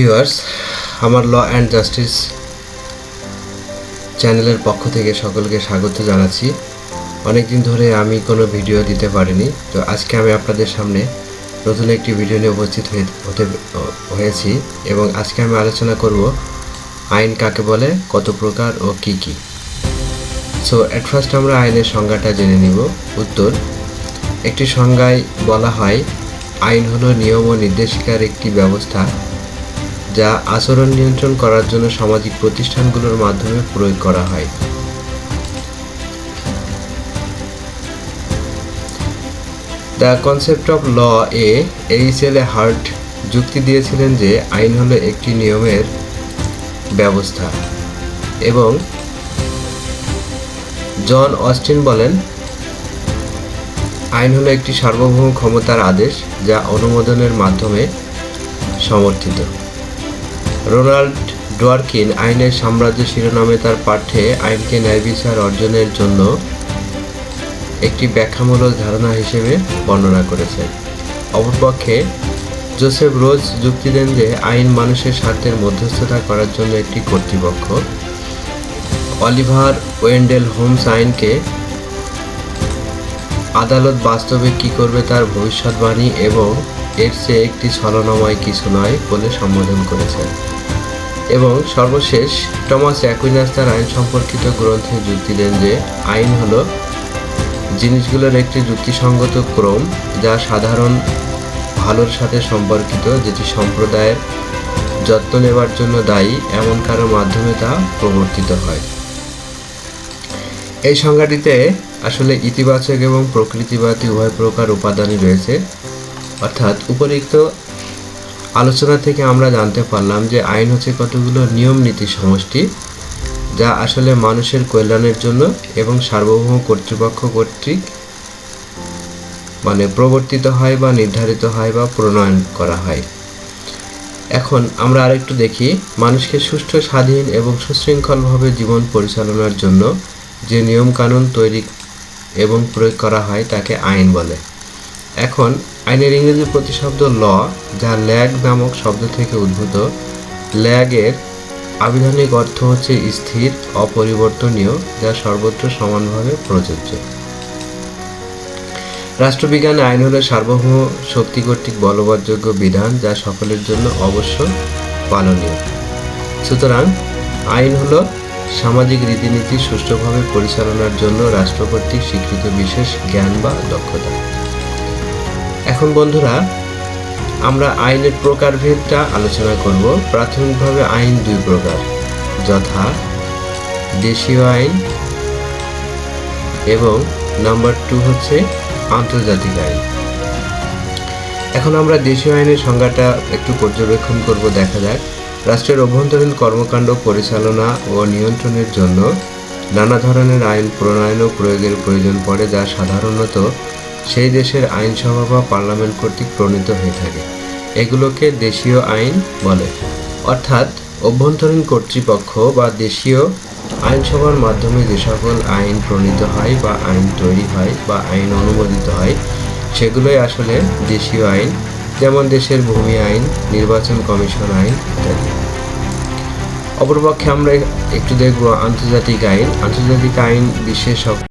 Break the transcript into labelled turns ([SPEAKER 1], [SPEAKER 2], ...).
[SPEAKER 1] Viewers আমার law and justice চ্যানেলের পক্ষ থেকে সকলকে স্বাগত জানাচ্ছি। অনেক দিন ধরে আমি কোনো ভিডিও দিতে পারিনি, তো আজকে আমি আপনাদের সামনে নতুন একটি ভিডিও নিয়ে উপস্থিত হতে, হয়েছি এবং আজকে আমি আলোচনা করব আইন কাকে বলে, কত প্রকার ও কি কি। সো অ্যাট ফার্স্ট আমরা আইনের সংজ্ঞাটা জেনে নিব। উত্তর, একটি সংজ্ঞায় বলা হয়, আইন হলো নিয়ম ও নির্দেশিকার একটি ব্যবস্থা যা আচরণ নিয়ন্ত্রণ করার জন্য সামাজিক প্রতিষ্ঠানগুলোর মাধ্যমে প্রয়োগ করা হয়। The concept of law A H L A Hart যুক্তি দিয়েছিলেন যে আইন হলো একটি নিয়মের ব্যবস্থা এবং জন অস্টিন বলেন, আইন হলো একটি সার্বভৌম ক্ষমতার আদেশ যা অনুমোদনের মাধ্যমে সমর্থিত। রোনাল্ড ডোয়ারকিন আইনের সাম্রাজ্য শিরোনামে তার পাঠ্যে আইনকে ন্যায় বিচার অর্জনের জন্য একটি ব্যাখ্যামূলক ধারণা হিসেবে বর্ণনা করেছেন। অপরপক্ষে, জোসেফ রোজ যুক্তি দেন যে আইন মানুষের স্বার্থের মধ্যস্থতা করার জন্য একটি কর্তৃপক্ষ। অলিভার ওয়েন্ডেল হোমস আইনকে আদালত বাস্তবে কি করবে তার ভবিষ্যৎবাণী এবং এর চেয়ে একটি ছলনাময় কিছু নয় বলে সম্বোধন করেছেন। এবং সর্বশেষ, টমাস অ্যাকুইনাস তার আইন সম্পর্কিত গ্রন্থে যুক্তি দেন যে, আইন হলো জিনিসগুলোর একটি যুক্তিসঙ্গত ক্রম যা সাধারণ ভালোর সাথে সম্পর্কিত, যেটি সম্প্রদায়ের যত্ন নেবার জন্য দায়ী, এমন কারও মাধ্যমে তা প্রবর্তিত হয়। এই সংজ্ঞাটিতে আসলে ইতিবাচক এবং প্রকৃতিবাদী উভয় প্রকার উপাদানই রয়েছে। অর্থাৎ উপরিক্ত আলোচনা থেকে আমরা জানতে পারলাম যে আইন হচ্ছে কতগুলো নিয়ম নীতি সমষ্টি যা আসলে মানুষের কল্যাণের জন্য এবং সার্বভৌম কর্তৃপক্ষ কর্তৃক মানে প্রবর্তিত হয় বা নির্ধারিত হয় বা প্রণয়ন করা হয়। এখন আমরা আরেকটু দেখি মানুষকে সুষ্ঠু, স্বাধীন এবং সুশৃঙ্খলভাবে জীবন পরিচালনার জন্য যে নিয়মকানুন তৈরি এবং প্রয়োগ করা হয় তাকে আইন বলে। এখন আইনের ইংরেজি প্রতিশব্দ ল, যা ল্যাগ নামক শব্দ থেকে উদ্ভূত, ল্যাগের আবিধানিক অর্থ হচ্ছে স্থির, অপরিবর্তনীয়, যা সর্বত্র সমানভাবে প্রযোজ্য। রাষ্ট্রবিজ্ঞানে আইন হলো সার্বভৌম শক্তি কর্তৃক বলবৎযোগ্য বিধান, যা সকলের জন্য অবশ্য পালনীয়। সুতরাং আইন হলো সামাজিক রীতিনীতি সুষ্ঠুভাবে পরিচালনার জন্য রাষ্ট্র কর্তৃক স্বীকৃত বিশেষ জ্ঞান বা দক্ষতা। এখন বন্ধুরা, আমরা আইনের প্রকারভেদটা আলোচনা করব। প্রাথমিকভাবে আইন দুই প্রকার, যথা দেশীয় আইন এবং নাম্বার টু হচ্ছে আন্তর্জাতিক আইন। এখন আমরা দেশীয় আইনের সংজ্ঞাটা একটু পর্যবেক্ষণ করব, দেখা যাক। রাষ্ট্রের অভ্যন্তরীণ কর্মকাণ্ড পরিচালনা ও নিয়ন্ত্রণের জন্য নানা ধরনের আইন প্রণয়ন ও প্রয়োগের প্রয়োজন পড়ে, যা সাধারণত সেই দেশের আইনসভা বা পার্লামেন্ট কর্তৃক প্রণীত হয়ে থাকে। এগুলোকে দেশীয় আইন বলে। অর্থাৎ, অভ্যন্তরীণ কর্তৃপক্ষ বা দেশীয় আইনসভার মাধ্যমে যে সকল আইন প্রণীত হয় বা আইন তৈরি হয় বা আইন অনুমোদিত হয়, সেগুলোই আসলে দেশীয় আইন, যেমন দেশের ভূমি আইন, নির্বাচন কমিশন আইন ইত্যাদি। অপরপক্ষে আমরা একটু দেখব আন্তর্জাতিক আইন। আন্তর্জাতিক আইন বিশ্বের